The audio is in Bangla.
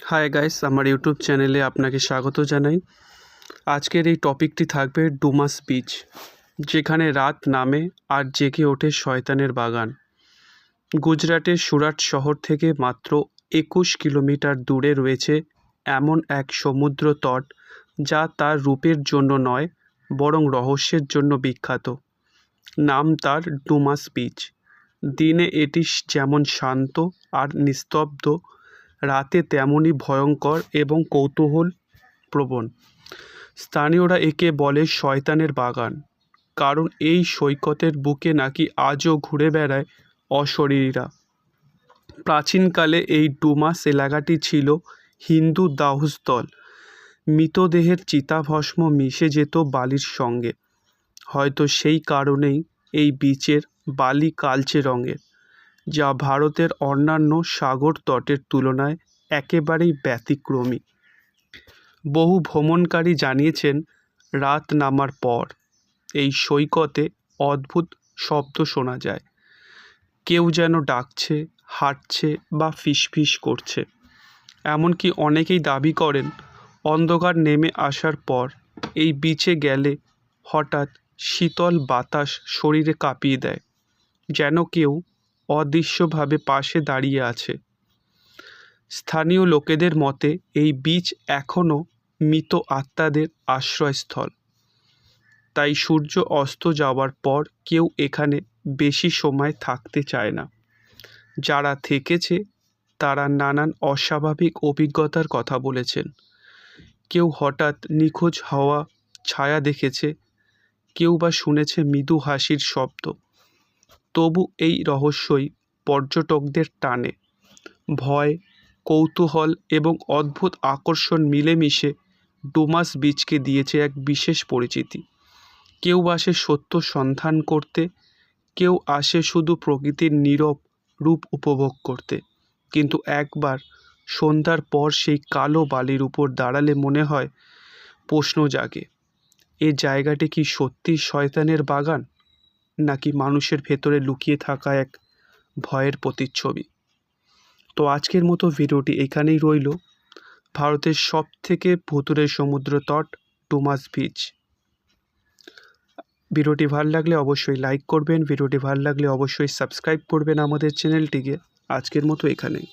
হাই গাইস আমার ইউটিউব চ্যানেলে আপনাকে স্বাগত জানাই। আজকের এই টপিকটি থাকবে ডুমাস বিচ যেখানে রাত নামে আর জেগে ওঠে শয়তানের বাগান। গুজরাটের সুরাট শহর থেকে মাত্র একুশ কিলোমিটার দূরে রয়েছে এমন এক সমুদ্র তট, যা তার রূপের জন্য নয়, বরং রহস্যের জন্য বিখ্যাত। নাম তার ডুমাস বিচ দিনে এটি যেমন শান্ত আর নিস্তব্ধ রাতে তেমনই ভয়ঙ্কর এবং কৌতূহল প্রবণ। স্থানীয়রা একে বলে শয়তানের বাগান। কারণ এই সৈকতের বুকে নাকি আজও ঘুরে বেড়ায় অশরীরীরা। প্রাচীনকালে এই ডুমাস এলাকাটি ছিল হিন্দু দাহস্থল। মৃতদেহের চিতাভস্ম মিশে যেত বালির সঙ্গে। হয়তো সেই কারণেই এই বিচের বালি কালচে রঙের। যা ভারতের অন্যান্য সাগর তটের তুলনায় একেবারেই ব্যতিক্রমী। বহু ভ্রমণকারী জানিয়েছেন, রাত নামার পর এই সৈকতে অদ্ভুত শব্দ শোনা যায়। কেউ যেন ডাকছে, হাঁটছে বা ফিসফিস করছে। এমনকি অনেকেই দাবি করেন, অন্ধকার নেমে আসার পর এই বিচে গেলে হঠাৎ শীতল বাতাস শরীরে কাঁপিয়ে দেয়, যেন কেউ অদৃশ্যভাবে পাশে দাঁড়িয়ে আছে। স্থানীয় লোকেদের মতে, এই বীচ এখনও মৃত আত্মাদের আশ্রয়স্থল। তাই সূর্য অস্ত যাওয়ার পর কেউ এখানে বেশি সময় থাকতে চায় না। যারা থেকেছে, তারা নানান অস্বাভাবিক অভিজ্ঞতার কথা বলেছেন। কেউ হঠাৎ নিখোঁজ হওয়া ছায়া দেখেছে, কেউ বা শুনেছে মৃদু হাসির শব্দ। তবু এই রহস্যই পর্যটকদের টানে। ভয়, কৌতূহল এবং অদ্ভুত আকর্ষণ মিলেমিশে ডুমাস বিচকে দিয়েছে এক বিশেষ পরিচিতি। কেউ আসে সত্য সন্ধান করতে, কেউ আসে শুধু প্রকৃতির নীরব রূপ উপভোগ করতে। কিন্তু একবার সন্ধ্যার পর সেই কালো বালির উপর দাঁড়ালে মনে হয় প্রশ্ন জাগে, এ জায়গাটি কি সত্যি শয়তানের বাগান? নাকি মানুষের ভেতরে লুকিয়ে থাকা এক ভয়ের প্রতিচ্ছবি? তো আজকের মতো ভিডিওটি এখানেই রইল। ভারতের সব থেকে ভুতুরে সমুদ্র তট, ডুমাস বিচ। ভিডিওটি ভালো লাগলে অবশ্যই লাইক করবেন, ভিডিওটি ভালো লাগলে অবশ্যই সাবস্ক্রাইব করবেন আমাদের চ্যানেলটিকে। আজকের মতো এখানেই।